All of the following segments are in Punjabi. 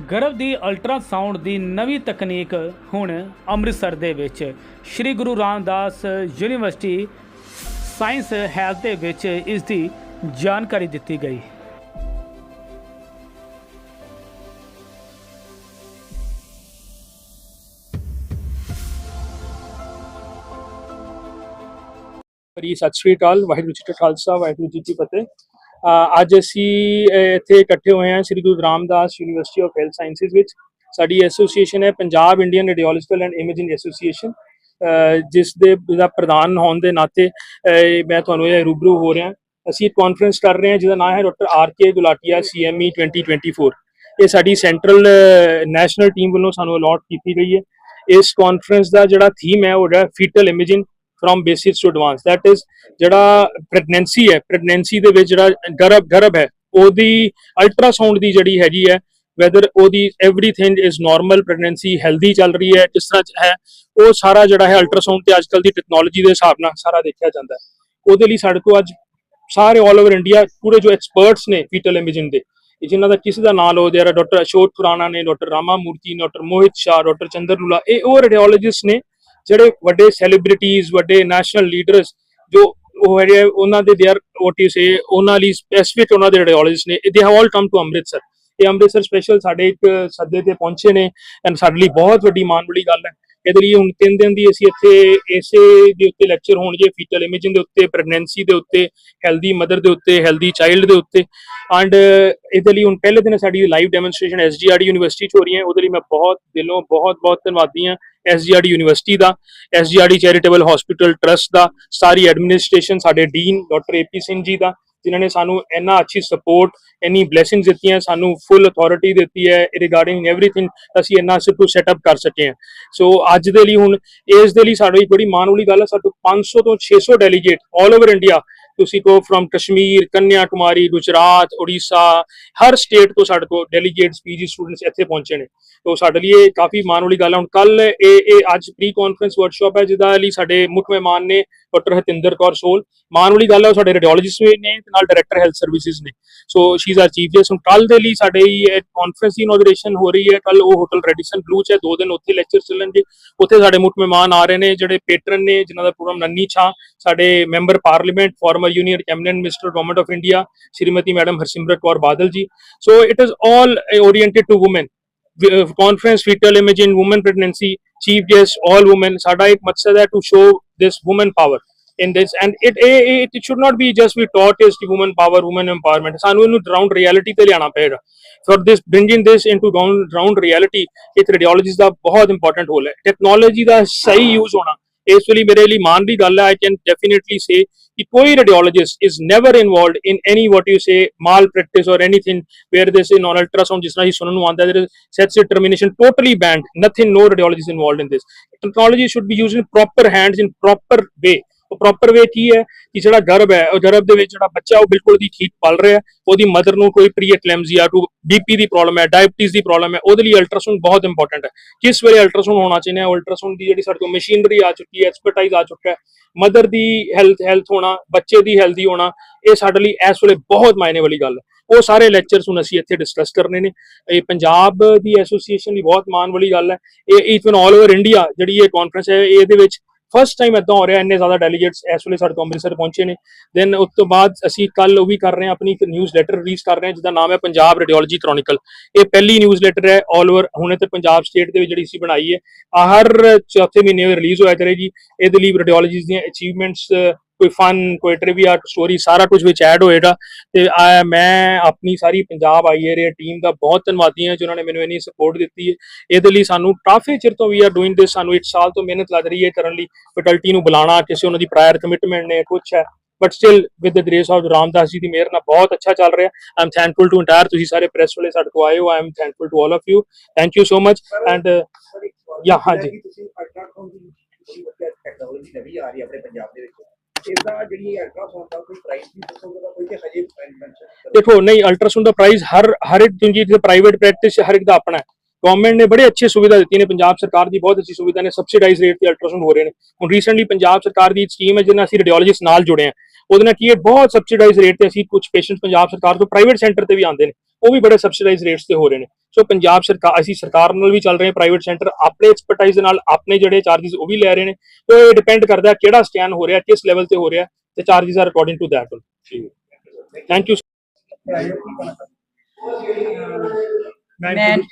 ਗਰਭ ਦੀ ਅਲਟਰਾਸਾਊਂਡ ਦੀ ਨਵੀਂ ਤਕਨੀਕ ਹੁਣ ਅੰਮ੍ਰਿਤਸਰ ਦੇ ਵਿੱਚ। Sri Guru Ramdas university science health ਦੇ ਵਿੱਚ ਇਸ ਦੀ ਜਾਣਕਾਰੀ ਦਿੱਤੀ ਗਈ। ਜੀ ਸਤਿ ਸ਼੍ਰੀ ਅਕਾਲ, ਵਾਹਿਗੁਰੂ ਜੀ ਕਾ ਖਾਲਸਾ, ਵਾਹਿਗੁਰੂ ਜੀ ਕੀ ਫਤਿਹ। ਅੱਜ ਅਸੀਂ ਇੱਥੇ ਇਕੱਠੇ ਹੋਏ ਹਾਂ Sri Guru Ramdas university of health sciences ਵਿੱਚ। ਸਾਡੀ ਐਸੋਸੀਏਸ਼ਨ ਹੈ Punjab Indian radiological and imaging association ਜਿਸ ਦੇ, ਦਾ ਪ੍ਰਧਾਨ ਹੋਣ ਦੇ ਨਾਤੇ ਮੈਂ ਤੁਹਾਨੂੰ ਇਹ ਰੂਬਰੂ ਹੋ ਰਿਹਾ। ਅਸੀਂ ਇੱਕ ਕਾਨਫਰੰਸ ਕਰ ਰਹੇ ਹਾਂ, ਜਿਹਦਾ ਨਾਮ ਹੈ ਡਾਕਟਰ ਆਰ ਕੇ ਗੁਲਾਟੀਆ ਸੀਐਮਈ 2024 ਇਹ ਸਾਡੀ ਸੈਂਟਰਲ ਨੈਸ਼ਨਲ ਟੀਮ ਵੱਲੋਂ ਸਾਨੂੰ ਅਲਾਟ ਕੀਤੀ ਗਈ ਹੈ। ਇਸ ਕਾਨਫਰੰਸ ਦਾ ਜਿਹੜਾ ਥੀਮ ਹੈ, ਉਹ ਹੈ fetal imaging from basics to advance that is ਜਿਹੜਾ ਪ੍ਰੈਗਨੈਂਸੀ ਹੈ ਪ੍ਰੈਗਨੈਂਸੀ ਦੇ ਵਿੱਚ ਜਿਹੜਾ ਗਰਭ ਗਰਭ ਹੈ, ਉਹਦੀ ਅਲਟਰਾਸਾਊਂਡ ਦੀ ਜਿਹੜੀ ਹੈਗੀ ਹੈ ਵੈਦਰ ਉਹਦੀ everything is normal pregnancy healthy ਚੱਲ ਰਹੀ ਹੈ ਕਿਸ ਤਰ੍ਹਾਂ ਹੈ, ਉਹ ਸਾਰਾ ਜਿਹੜਾ ਹੈ ਅਲਟਰਾਸਾਊਂਡ ਤੇ ਅੱਜਕੱਲ ਦੀ ਟੈਕਨੋਲੋਜੀ ਦੇ ਹਿਸਾਬ ਨਾਲ ਸਾਰਾ ਦੇਖਿਆ ਜਾਂਦਾ ਹੈ। ਉਹਦੇ ਲਈ ਸਾਡੇ ਕੋਲ ਅੱਜ ਸਾਰੇ ਆਲ ਓਵਰ ਇੰਡੀਆ ਪੂਰੇ ਜੋ ਐਕਸਪਰਟਸ ਨੇ ਫੀਟਲ ਇਮੇਜਿੰਗ ਦੇ, ਇਹ ਜਿਨ੍ਹਾਂ ਦਾ ਕਿਸੇ ਦਾ ਨਾਮ ਲਓ, ਜਿਹੜਾ ਡਾਕਟਰ ਅਸ਼ੋਕ ਖੁਰਾਣਾ ਨੇ doctor Rama Murthy doctor Mohit Shah doctor ਚੰਦਰਲੂਲਾ ਇਹ ਉਹ ਰੇਡੀਓਲੋਜਿਸਟ ਨੇ ਜਿਹੜੇ ਵੱਡੇ ਸੈਲੀਬ੍ਰਿਟੀਜ਼ ਵੱਡੇ ਨੈਸ਼ਨਲ ਲੀਡਰਸ ਜੋ ਉਹ ਹੈਗੇ ਆ, ਉਹਨਾਂ ਦੇ ਦੇਅਰ ਵਾਟ ਯੂ ਸੇ ਉਹਨਾਂ ਲਈ ਸਪੈਸੀਫਿਕ ਉਹਨਾਂ ਦੇ ਰੇਡੀਓਲੋਜਿਸਟ ਨੇ ਦੇ have all come to Amritsar ਇਹ ਅੰਮ੍ਰਿਤਸਰ ਸਪੈਸ਼ਲ ਸਾਡੇ ਇੱਕ ਸੱਦੇ ਤੇ ਪਹੁੰਚੇ ਨੇ ਐਂਡ ਸਾਡੇ ਲਈ ਬਹੁਤ ਵੱਡੀ ਮਾਣ ਵਾਲੀ ਗੱਲ ਹੈ। ਇਹਦੇ ਲਈ ਹੁਣ 3 ਦਿਨ ਦੀ ਅਸੀਂ ਇੱਥੇ ਇਸੇ ਦੇ ਉੱਤੇ ਲੈਕਚਰ ਹੋਣਗੇ ਫੀਟਲ ਇਮੇਜਿੰਗ ਦੇ ਉੱਤੇ ਪ੍ਰੈਗਨੈਂਸੀ ਦੇ ਉੱਤੇ ਹੈਲਦੀ ਮਦਰ ਦੇ ਉੱਤੇ ਹੈਲਦੀ ਚਾਈਲਡ ਦੇ ਉੱਤੇ। ਐਂਡ ਇਹਦੇ ਲਈ ਹੁਣ ਪਹਿਲੇ ਦਿਨ ਸਾਡੀ ਲਾਈਵ ਡੈਮੋਨਸਟ੍ਰੇਸ਼ਨ ਐਸਜੀਆਰਡੀ ਯੂਨੀਵਰਸਿਟੀ ਚ ਹੋ ਰਹੀ ਹੈ ਉਹਦੇ ਲਈ ਮੈਂ ਬਹੁਤ ਦਿਲੋਂ ਬਹੁਤ ਬਹੁਤ ਧੰਨਵਾਦੀ ਹਾਂ ਐਸਜੀਆਰਡੀ ਯੂਨੀਵਰਸਿਟੀ ਦਾ ਐਸਜੀਆਰਡੀ ਚੈਰੀਟੇਬਲ ਹਸਪੀਟਲ ਟਰਸਟ ਦਾ, ਸਾਰੀ ਐਡਮਿਨਿਸਟ੍ਰੇਸ਼ਨ ਸਾਡੇ dean doctor AP Singh ji ਦਾ ਜਿਨ੍ਹਾਂ ਨੇ ਸਾਨੂੰ ਇੰਨਾ ਅੱਛੀ ਸਪੋਰਟ ਇੰਨੀ ਬਲੇਸਿੰਗਸ ਦਿੱਤੀਆਂ, ਸਾਨੂੰ ਫੁੱਲ ਅਥਾਰਟੀ ਦਿੱਤੀ ਹੈ ਰਿਗਾਰਡਿੰਗ ਐਵਰੀਥਿੰਗ ਅਸੀਂ ਇੰਨਾ ਸਿਰ ਤੋਂ ਸੈਟਅਪ ਕਰ ਸਕੇ ਹਾਂ। ਸੋ ਅੱਜ ਦੇ ਲਈ ਹੁਣ, ਇਸ ਦੇ ਲਈ ਸਾਡੀ ਬੜੀ ਮਾਣ ਵਾਲੀ ਗੱਲ ਹੈ, ਸਾਡੇ 500 ਤੋਂ 600 ਡੈਲੀਗੇਟ ਆਲ ਓਵਰ ਇੰਡੀਆ ਤੁਸੀਂ ਕੋ ਫਰਮ ਕਸ਼ਮੀਰ ਕੰਨਿਆ ਕੁਮਾਰੀ ਗੁਜਰਾਤ ਉੜੀਸਾ ਹਰ ਸਟੇਟ ਤੋਂ ਸਾਡੇ ਕੋਲ ਡੈਲੀਗੇਟਸ ਪੀਜੀ ਸਟੂਡੈਂਟਸ ਇੱਥੇ ਪਹੁੰਚੇ ਨੇ। ਤੋ ਸਾਡੇ ਲਈ ਇਹ ਕਾਫੀ ਮਾਣ ਵਾਲੀ ਗੱਲ ਹੈ ਹੁਣ ਕੱਲ ਇਹ ਇਹ ਅੱਜ ਪ੍ਰੀ ਕਾਨਫਰੰਸ ਵਰਕਸ਼ਾਪ ਹੈ, ਜਿਹਦਾ ਲਈ ਸਾਡੇ ਮੁੱਖ ਮਹਿਮਾਨ ਨੇ ਡਾਕਟਰ ਹਤਿੰਦਰ ਕੌਰ ਸੋਲ। ਮਾਣ ਵਾਲੀ ਗੱਲ ਹੈ ਸਾਡੇ ਰੇਡੀਓਲੋਜਿਸਟ ਵੀ ਨੇ ਤੇ ਨਾਲ ਡਾਇਰੈਕਟਰ ਹੈਲਥ ਸਰਵਿਸਿਜ਼ ਨੇ। So she is our chief just ਹੁਣ ਕੱਲ ਦੇ ਲਈ ਸਾਡੇ ਇਹ ਕਾਨਫਰੰਸ ਦੀ ਇਨੋਗ੍ਰੇਸ਼ਨ ਹੋ ਰਹੀ ਹੈ। ਕੱਲ ਉਹ ਹੋਟਲ ਰੈਡੀਸਨ ਬਲੂ ਚ ਹੈ। ਦੋ ਦਿਨ ਉੱਥੇ ਲੈਕਚਰ ਚੱਲਣਗੇ। ਉੱਥੇ ਸਾਡੇ ਮੁੱਖ ਮਹਿਮਾਨ ਆ ਰਹੇ ਨੇ, ਜਿਹੜੇ ਪੇਟਰਨ ਨੇ, ਜਿਨ੍ਹਾਂ ਦਾ ਪ੍ਰੋਗਰਾਮ ਨੰਨੀ ਛਾ। ਸਾਡੇ member parliament farmer union cabinet minister government of India Shrimati madam Harsimrat Kaur Badal ji so it is all oriented to women conference fetal imaging women pregnancy chief guest all women ਸਾਡਾ ਇੱਕ ਮਕਸਦ ਹੈ to show this woman power in this and it it, it should not be just be taught as the woman power woman empowerment ਸਾਨੂੰ ਇਹਨੂੰ ground reality ਤੇ ਲਿਆਣਾ ਪਏਗਾ for this bringing this into ground ground reality ਇਹ radiologist ਦਾ ਬਹੁਤ ਇੰਪੋਰਟੈਂਟ ਰੋਲ ਹੈ ਟੈਕਨੋਲੋਜੀ ਦਾ ਸਹੀ ਯੂਜ਼ ਹੋਣਾ ਇਸ ਲਈ ਮੇਰੇ ਲਈ ਮਾਣ ਦੀ ਗੱਲ ਹੈ I can definitely say the co-radiologist is never involved in any what you say malpractice or anything where they say non ultrasound jis tarah hi sunan nu there is such a termination totally banned. Nothing no radiologist involved in this. Technology should be used in proper hands in proper way. ਉਹ ਪ੍ਰੋਪਰ ਵੇ ਕੀ ਹੈ ਕਿ ਜਿਹੜਾ ਗਰਭ ਹੈ, ਉਹ ਗਰਭ ਦੇ ਵਿੱਚ ਜਿਹੜਾ ਬੱਚਾ ਉਹ ਬਿਲਕੁਲ ਦੀ ਠੀਕ ਪਲ ਰਿਹਾ ਉਹਦੀ ਮਦਰ ਨੂੰ ਕੋਈ ਪ੍ਰੀ ਐਕਲੈਮਜ਼ੀਆ ਟੂ ਬੀਪੀ ਦੀ ਪ੍ਰੋਬਲਮ ਹੈ ਡਾਇਬਟੀਜ਼ ਦੀ ਪ੍ਰੋਬਲਮ ਹੈ, ਉਹਦੇ ਲਈ ਅਲਟਰਾਸਾਊਂਡ ਬਹੁਤ ਇੰਪੋਰਟੈਂਟ ਹੈ। ਕਿਸ ਵੇਲੇ ਅਲਟਰਾਸਾਊਂਡ ਹੋਣਾ ਚਾਹੀਦਾ ਹੈ? ਅਲਟਰਾਸਾਊਂਡ ਦੀ ਜਿਹੜੀ ਸਾਡੇ ਕੋਲ ਮਸ਼ੀਨਰੀ ਆ ਚੁੱਕੀ ਹੈ ਐਕਸਪਰਟਾਈਜ਼ ਆ ਚੁੱਕਾ ਹੈ ਮਦਰ ਦੀ ਹੈਲਥ ਹੈਲਥ ਹੋਣਾ, ਬੱਚੇ ਦੀ ਹੈਲਦੀ ਹੋਣਾ, ਇਹ ਸਾਡੇ ਲਈ ਇਸ ਵੇਲੇ ਬਹੁਤ ਮਾਇਨੇ ਵਾਲੀ ਗੱਲ ਹੈ। ਉਹ ਸਾਰੇ ਲੈਕਚਰਸ ਹੁਣ ਅਸੀਂ ਇੱਥੇ ਡਿਸਕਸ ਕਰਨੇ ਨੇ। ਇਹ ਪੰਜਾਬ ਦੀ ਐਸੋਸੀਏਸ਼ਨ ਦੀ ਬਹੁਤ ਮਾਣ ਵਾਲੀ ਗੱਲ ਹੈ। ਇਹ ਇਵਨ ਆਲ ਓਵਰ ਇੰਡੀਆ ਜਿਹੜੀ ਇਹ ਕਾਨਫਰੰਸ ਹੈ, ਇਹਦੇ ਵਿੱਚ ਫਸਟ ਟਾਈਮ ਇਦਾਂ ਹੋ ਰਿਹਾ, ਇੰਨੇ ਜ਼ਿਆਦਾ ਡੈਲੀਗੇਟਸ ਇਸ ਵੇਲੇ ਸਾਡੇ ਤੋਂ ਅੰਮ੍ਰਿਤਸਰ ਪਹੁੰਚੇ ਨੇ। ਦੈਨ ਉਸ ਤੋਂ ਬਾਅਦ ਅਸੀਂ ਕੱਲ ਉਹ ਵੀ ਕਰ ਰਹੇ ਹਾਂ, ਆਪਣੀ ਇੱਕ ਨਿਊਜ਼ ਲੈਟਰ ਰਿਲੀਜ਼ ਕਰ ਰਹੇ ਹਾਂ, ਜਿਹਦਾ ਨਾਮ ਹੈ ਪੰਜਾਬ ਰੇਡੀਓਲੋਜੀ ਕ੍ਰੋਨਿਕਲ ਇਹ ਪਹਿਲੀ ਨਿਊਜ਼ ਲੈਟਰ ਹੈ ਆਲ ਓਵਰ ਹੁਣੇ ਤੇ ਪੰਜਾਬ ਸਟੇਟ ਦੇ ਵਿੱਚ ਜਿਹੜੀ ਅਸੀਂ ਬਣਾਈ ਹੈ ਹਰ ਚੌਥੇ ਮਹੀਨੇ ਰਿਲੀਜ਼ ਹੋਇਆ ਕਰੇਗੀ। ਇਹਦੇ ਲਈ ਰੇਡੀਓਲੋਜਿਸਟ ਦੀਆਂ ਅਚੀਵਮੈਂਟਸ ਕੋਈ ਫਨ ਕੋਈ ਟ੍ਰਿਵੀਆ ਸਟੋਰੀ ਸਾਰਾ ਕੁਝ ਵਿੱਚ ਐਡ ਹੋਏਗਾ। ਤੇ ਆ- ਮੈਂ ਆਪਣੀ ਸਾਰੀ ਪੰਜਾਬ ਆਈਏਰੀਆ ਟੀਮ ਦਾ ਬਹੁਤ ਧੰਨਵਾਦੀ ਹਾਂ ਜਿਨ੍ਹਾਂ ਨੇ ਮੈਨੂੰ ਇੰਨੀ ਸਪੋਰਟ ਦਿੱਤੀ ਹੈ। ਇਹਦੇ ਲਈ ਸਾਨੂੰ ਕਾਫੀ ਚਿਰ ਤੋਂ ਵੀ ਆਰ ਡੂਇੰਗ ਦਿਸ ਸਾਨੂੰ ਇੱਕ ਸਾਲ ਤੋਂ ਮਿਹਨਤ ਲੱਗ ਰਹੀ ਹੈ ਕਰਨ ਲਈ। ਫੈਕਲਟੀ ਨੂੰ ਬੁਲਾਉਣਾ ਕਿਸੇ ਉਹਨਾਂ ਦੀ ਪ੍ਰਾਇਰ ਕਮਿਟਮੈਂਟ ਨੇ ਕੁਝ ਹੈ। But still with the grace of Ramdas ji ਦੀ ਮਿਹਰ ਨਾਲ ਬਹੁਤ ਅੱਛਾ ਚੱਲ ਰਿਹਾ। I am thankful to entire ਤੁਸੀਂ ਸਾਰੇ ਪ੍ਰੈਸ ਵਾਲੇ ਸਾਡੇ ਕੋਲ ਆਏ ਹੋ। I am thankful to all of you thank you so much and Yeah, ਹਾਂਜੀ। ਤੁਸੀਂ ਅਲਟਰਾਸਾਊਂਡ ਦੀ ਟੈਕਨੋਲੋਜੀ ਨਵੀਂ ਆ ਰਹੀ ਹੈ ਆਪਣੇ ਪੰਜਾਬ ਦੇ ਵਿੱਚ। ਇਹਦਾ ਜਿਹੜੀ ਅਲਟਰਾਸਾਊਂਡ ਦਾ ਕੋਈ ਪ੍ਰਾਈਸ ਵੀ ਦੱਸੋਗੇ ਦਾ ਕੋਈ ਕਿ ਹਜੇ ਮੈਂਸ਼ਨ ਦੇਖੋ, ਨਹੀਂ ਅਲਟਰਾਸਾਊਂਡ ਦਾ ਪ੍ਰਾਈਸ ਹਰ ਹਰ ਇੱਕ ਤੁਸੀਂ ਜੇ ਪ੍ਰਾਈਵੇਟ ਪ੍ਰੈਕਟਿਸ ਹਰ ਇੱਕ ਦਾ ਆਪਣਾ ਹੈ। ਗਵਰਨਮੈਂਟ ਨੇ ਬੜੇ ਅੱਛੇ ਸੁਵਿਧਾ ਦਿੱਤੀ ਨੇ ਪੰਜਾਬ ਸਰਕਾਰ ਦੀ ਬਹੁਤ ਅੱਛੀ ਸੁਵਿਧਾ ਨੇ ਸਬਸਿਡਾਈਜ਼ ਰੇਟ ਤੇ ਅਲਟਰਾਸਾਊਂਡ ਹੋ ਰਹੇ ਨੇ। ਹੁਣ ਰੀਸੈਂਟਲੀ ਪੰਜਾਬ ਸਰਕਾਰ ਦੀ ਸਕੀਮ ਹੈ ਜਿਹਨਾਂ ਅਸੀਂ ਰੇਡੀਓਲੋਜਿਸਟ ਨਾਲ ਜੁੜੇ ਆ ਉਹਦੇ ਨਾਲ ਕੀ ਹੈ ਬਹੁਤ ਸਬਸਿਡਾਈਜ਼ ਰੇਟ ਤੇ ਅਸੀਂ ਕੁਝ ਪੇਸ਼ੈਂਟਸ ਪੰਜਾਬ ਸਰਕਾਰ ਤੋਂ ਪ੍ਰਾਈਵੇਟ ਸੈਂਟਰ ਤੇ ਵੀ ਆਉਂਦੇ ਨੇ। ਉਹ ਵੀ ਬੜੇ ਸਬਸਿਡਾਈਜ਼ ਰੇਟਸ ਤੇ ਹੋ ਰਹੇ ਨੇ। ਸੋ ਪੰਜਾਬ ਸਰਕਾਰ ਅਸੀਂ ਸਰਕਾਰ ਨਾਲ ਵੀ ਚੱਲ ਰਹੇ ਹਾਂ ਪ੍ਰਾਈਵੇਟ ਸੈਂਟਰ ਆਪਣੇ ਐਕਸਪਰਟਾਈਜ਼ ਨਾਲ ਆਪਣੇ ਜਿਹੜੇ ਚਾਰजेस ਉਹ ਵੀ ਲੈ ਰਹੇ ਨੇ। ਸੋ ਇਹ ਡਿਪੈਂਡ ਕਰਦਾ ਕਿਹੜਾ ਸਟੈਨ ਹੋ ਰਿਹਾ ਕਿਸ ਲੈਵਲ ਤੇ ਹੋ ਰਿਹਾ ਤੇ charges are according to that ਠੀਕ ਥੈਂਕ ਯੂ Man.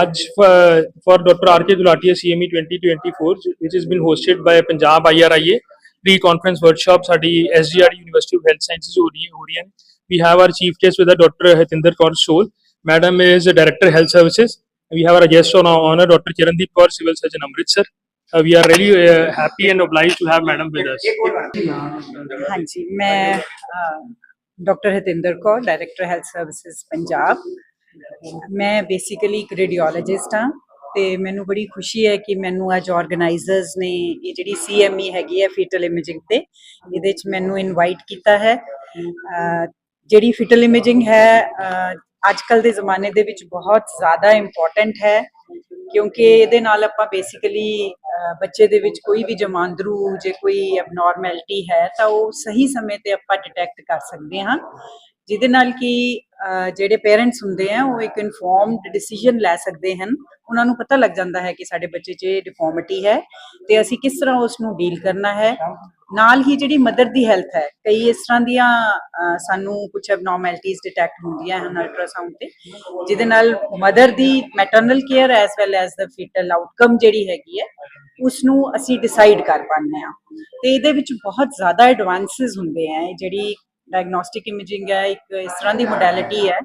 आज for Dr. R.K. Gulatia CME 2024, which has been hosted by Punjab IRIA, pre-conference workshop study SGR University of Health Sciences Orient. We have our chief guest with us, Dr. Hatinder Kaur Sol. Madam is Director Health Services. We have our guest on our honor, Dr. Chirandeep Kaur, Civil Surgeon Amritsar. Uh, we are really uh, happy and obliged to have Madam with us. हाँ जी मैं doctor Hitendra Kaur director health services Punjab ਮੈਂ ਬੇਸਿਕਲੀ ਇੱਕ ਰੇਡੀਓਲੋਜਿਸਟ ਹਾਂ ਤੇ ਮੈਨੂੰ ਬੜੀ ਖੁਸ਼ੀ ਹੈ ਕਿ ਮੈਨੂੰ ਅੱਜ ਆਰਗੇਨਾਈਜ਼ਰਸ ਨੇ ਇਹ ਜਿਹੜੀ ਸੀਐਮਈ ਹੈਗੀ ਹੈ ਫੀਟਲ ਇਮੇਜਿੰਗ ਤੇ, ਇਹਦੇ ਚ ਮੈਨੂੰ ਇਨਵਾਈਟ ਕੀਤਾ ਹੈ। ਜਿਹੜੀ ਫਿਟਲ ਇਮੇਜਿੰਗ ਹੈ ਅੱਜ ਕੱਲ ਦੇ ਜ਼ਮਾਨੇ ਦੇ ਵਿੱਚ ਬਹੁਤ ਜ਼ਿਆਦਾ ਇੰਪੋਰਟੈਂਟ ਹੈ ਕਿਉਂਕਿ ਇਹਦੇ ਨਾਲ ਆਪਾਂ ਬੇਸਿਕਲੀ ਬੱਚੇ ਦੇ ਵਿੱਚ ਕੋਈ ਵੀ ਜਮਾਂਦਰੂ ਜੇ ਕੋਈ ਐਬਨੋਰਮੈਲਿਟੀ ਹੈ ਤਾਂ ਉਹ ਸਹੀ ਸਮੇਂ ਤੇ ਆਪਾਂ ਡਿਟੈਕਟ ਕਰ ਸਕਦੇ ਹਾਂ। ਜਿਹਦੇ ਨਾਲ ਕਿ ਜਿਹੜੇ ਪੇਰੈਂਟਸ ਹੁੰਦੇ ਆ, ਉਹ ਇੱਕ ਇਨਫੋਰਮਡ ਡਿਸੀਜਨ ਲੈ ਸਕਦੇ ਹਨ। ਉਹਨਾਂ ਨੂੰ ਪਤਾ ਲੱਗ ਜਾਂਦਾ ਹੈ ਕਿ ਸਾਡੇ ਬੱਚੇ 'ਚ ਡਿਫਾਰਮਿਟੀ ਹੈ ਤੇ ਅਸੀਂ ਕਿਸ ਤਰ੍ਹਾਂ ਉਸ ਨੂੰ ਡੀਲ ਕਰਨਾ ਹੈ। ਨਾਲ ਹੀ ਜਿਹੜੀ ਮਦਰ ਦੀ ਹੈਲਥ ਹੈ, ਕਈ ਇਸ ਤਰ੍ਹਾਂ ਦੀਆਂ ਸਾਨੂੰ ਕੁਝ ਐਬਨੋਰਮੈਲਿਟੀਜ਼ ਡਿਟੈਕਟ ਹੁੰਦੀਆਂ ਹਨ ਅਲਟਰਾਸਾਊਂਡ ਤੇ, ਜਿਹਦੇ ਨਾਲ ਮਦਰ ਦੀ maternal care as well as ਦਾ ਫੀਟਲ ਆਊਟਕਮ ਜਿਹੜੀ ਹੈਗੀ ਹੈ ਉਸ ਨੂੰ ਅਸੀਂ ਡਿਸਾਈਡ ਕਰ ਪਾਉਂਦੇ ਆ ਤੇ ਇਹਦੇ ਵਿੱਚ ਬਹੁਤ ਜ਼ਿਆਦਾ ਐਡਵਾਂਸਸ ਹੁੰਦੇ ਆ ਜਿਹੜੀ ਡਾਇਗਨੋਸਟਿਕ ਇਮੇਜਿੰਗ ਹੈ, ਇੱਕ ਇਸ ਤਰ੍ਹਾਂ ਦੀ ਮੋਡੈਲਿਟੀ ਹੈ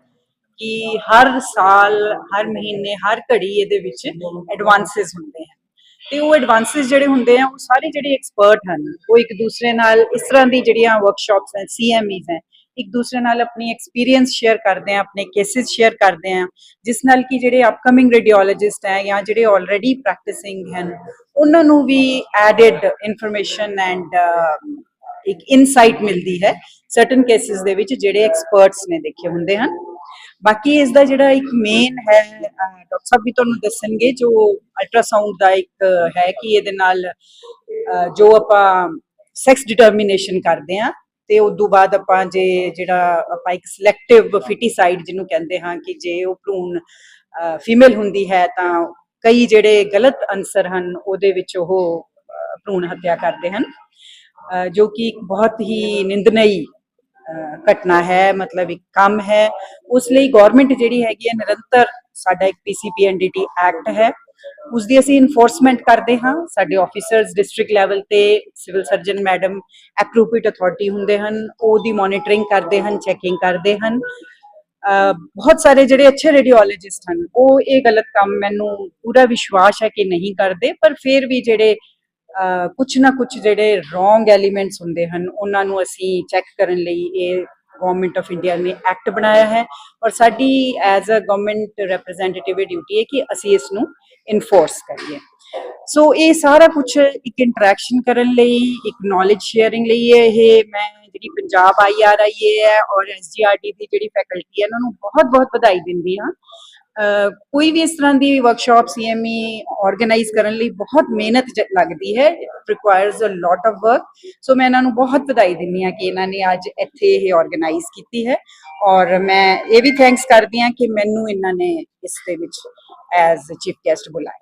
ਕਿ ਹਰ ਸਾਲ, ਹਰ ਮਹੀਨੇ, ਹਰ ਘੜੀ ਇਹਦੇ ਵਿੱਚ ਐਡਵਾਂਸਸ ਹੁੰਦੇ ਹਨ ਤੇ ਉਹ ਐਡਵਾਂਸਸ ਜਿਹੜੇ ਹੁੰਦੇ ਆ, ਉਹ ਸਾਰੇ ਜਿਹੜੇ ਐਕਸਪਰਟ ਹਨ, ਉਹ ਇੱਕ ਦੂਸਰੇ ਨਾਲ ਇਸ ਤਰ੍ਹਾਂ ਦੀ ਜਿਹੜੀਆਂ ਵਰਕਸ਼ਾਪਸ ਹੈ ਸੀਐਮਈਜ਼ ਹੈ, ਇੱਕ ਦੂਸਰੇ ਨਾਲ ਆਪਣੀ ਐਕਸਪੀਰੀਅੰਸ ਸ਼ੇਅਰ ਕਰਦੇ ਆ, ਆਪਣੇ ਕੇਸਿਸ ਸ਼ੇਅਰ ਕਰਦੇ ਆ, ਜਿਸ ਨਾਲ ਕਿ ਜਿਹੜੇ ਅਪਕਮਿੰਗ ਰੇਡੀਓਲੋਜਿਸਟ ਹੈ ਜਾਂ ਜਿਹੜੇ ਆਲਰੇਡੀ ਪ੍ਰੈਕਟਿਸਿੰਗ ਹਨ, ਉਹਨਾਂ ਨੂੰ ਵੀ ਐਡਿਡ ਇਨਫੋਰਮੇਸ਼ਨ ਐਂਡ ਇੱਕ ਇਨਸਾਈਟ ਮਿਲਦੀ ਹੈ ਸਰਟਨ ਕੇਸਿਸ ਦੇ ਵਿੱਚ ਜਿਹੜੇ ਐਕਸਪਰਟਸ ਨੇ ਦੇਖੇ ਹੁੰਦੇ ਹਨ। ਬਾਕੀ ਇਸ ਦਾ ਜਿਹੜਾ ਇੱਕ ਮੇਨ ਹੈ ਡਾਕਟਰ ਸਾਹਿਬ ਵੀ ਤੁਹਾਨੂੰ ਦੱਸਣਗੇ, ਜੋ ਅਲਟਰਾਸਾਊਂਡ ਦਾ ਇੱਕ ਹੈ ਕਿ ਇਹਦੇ ਨਾਲ ਜੋ ਆਪਾਂ ਸੈਕਸ ਡਿਟਰਮੀਨੇਸ਼ਨ ਕਰਦੇ ਆ ਤੇ ਉਸ ਤੋਂ ਬਾਅਦ ਆਪਾਂ ਜੇ ਜਿਹੜਾ ਆਪਾਂ ਇੱਕ ਸਿਲੈਕਟਿਵ ਫਿਟੀਸਾਈਡ ਜਿਹਨੂੰ ਕਹਿੰਦੇ ਹਾਂ ਕਿ ਜੇ ਉਹ ਭਰੂਣ ਫੀਮੇਲ ਹੁੰਦੀ ਹੈ, ਤਾਂ ਕਈ ਜਿਹੜੇ ਗਲਤ ਅਨਸਰ ਹਨ, ਉਹਦੇ ਵਿੱਚ ਉਹ ਭਰੂਣ ਹੱਤਿਆ ਕਰਦੇ ਹਨ। ਜੋ ਕਿ ਇੱਕ ਬਹੁਤ ਹੀ ਨਿੰਦਨਈ ਘਟਨਾ ਹੈ, ਮਤਲਬ ਇੱਕ ਕੰਮ ਹੈ, ਉਸ ਲਈ ਗਵਰਨਮੈਂਟ ਜਿਹੜੀ ਹੈਗੀ ਹੈ ਨਿਰੰਤਰ ਸਾਡਾ ਇੱਕ ਪੀਸੀਪੀਐਨਡੀਟੀ ਐਕਟ ਹੈ। ਉਸ ਦੀ ਅਸੀਂ ਇਨਫੋਰਸਮੈਂਟ ਕਰਦੇ ਹਾਂ। ਸਾਡੇ ਆਫੀਸਰਸ ਡਿਸਟ੍ਰਿਕਟ ਲੈਵਲ ਤੇ civil surgeon madam appropriate authority ਹੁੰਦੇ ਹਨ। ਉਹਦੀ ਮੋਨੀਟਰਿੰਗ ਕਰਦੇ ਹਨ ਚੈਕਿੰਗ ਕਰਦੇ ਹਨ। ਬਹੁਤ ਸਾਰੇ ਜਿਹੜੇ ਅੱਛੇ ਰੇਡੀਓਲੋਜਿਸਟ ਹਨ, ਉਹ ਇਹ ਗਲਤ ਕੰਮ ਮੈਨੂੰ ਪੂਰਾ ਵਿਸ਼ਵਾਸ ਹੈ ਕਿ ਨਹੀਂ ਕਰਦੇ। ਪਰ ਫਿਰ ਵੀ ਜਿਹੜੇ ਕੁਝ ਨਾ ਕੁਝ ਜਿਹੜੇ ਰੋਂਗ ਐਲੀਮੈਂਟਸ ਹੁੰਦੇ ਹਨ, ਉਹਨਾਂ ਨੂੰ ਅਸੀਂ ਚੈੱਕ ਕਰਨ ਲਈ ਇਹ ਗਵਰਨਮੈਂਟ ਆਫ ਇੰਡੀਆ ਨੇ ਐਕਟ ਬਣਾਇਆ ਹੈ ਔਰ ਸਾਡੀ as a government representative duty ਹੈ ਕਿ ਅਸੀਂ ਇਸ ਨੂੰ ਇਨਫੋਰਸ ਕਰੀਏ। ਸੋ ਇਹ ਸਾਰਾ ਕੁਝ ਇੱਕ ਇੰਟਰੈਕਸ਼ਨ ਕਰਨ ਲਈ, ਇੱਕ ਨੌਲੇਜ ਸ਼ੇਅਰਿੰਗ ਲਈ ਹੈ ਇਹ। ਮੈਂ ਜਿਹੜੀ ਪੰਜਾਬ ਆਈਆਰਆਈਏ ਹੈ ਔਰ ਐਸਜੀਆਰਟੀ ਦੀ ਜਿਹੜੀ ਫੈਕਲਟੀ ਹੈ ਉਹਨਾਂ ਨੂੰ ਬਹੁਤ ਬਹੁਤ ਵਧਾਈ ਦਿੰਦੀ ਹਾਂ। ਕੋਈ ਵੀ ਇਸ ਤਰ੍ਹਾਂ ਦੀ ਵਰਕਸ਼ਾਪ ਸੀਐਮਈ ਆਰਗੇਨਾਈਜ਼ ਕਰਨ ਲਈ ਬਹੁਤ ਮਿਹਨਤ ਲੱਗਦੀ ਹੈ requires a lot of work so ਮੈਂ ਇਹਨਾਂ ਨੂੰ ਬਹੁਤ ਵਧਾਈ ਦਿੰਦੀ ਹਾਂ ਕਿ ਇਹਨਾਂ ਨੇ ਅੱਜ ਇੱਥੇ ਇਹ ਆਰਗੇਨਾਈਜ਼ ਕੀਤੀ ਹੈ ਔਰ ਮੈਂ ਇਹ ਵੀ ਥੈਂਕਸ ਕਰਦੀ ਹਾਂ ਕਿ ਮੈਨੂੰ ਇਹਨਾਂ ਨੇ ਇਸ ਦੇ ਵਿੱਚ ਐਜ਼ ਚੀਫ ਗੈਸਟ ਬੁਲਾਇਆ।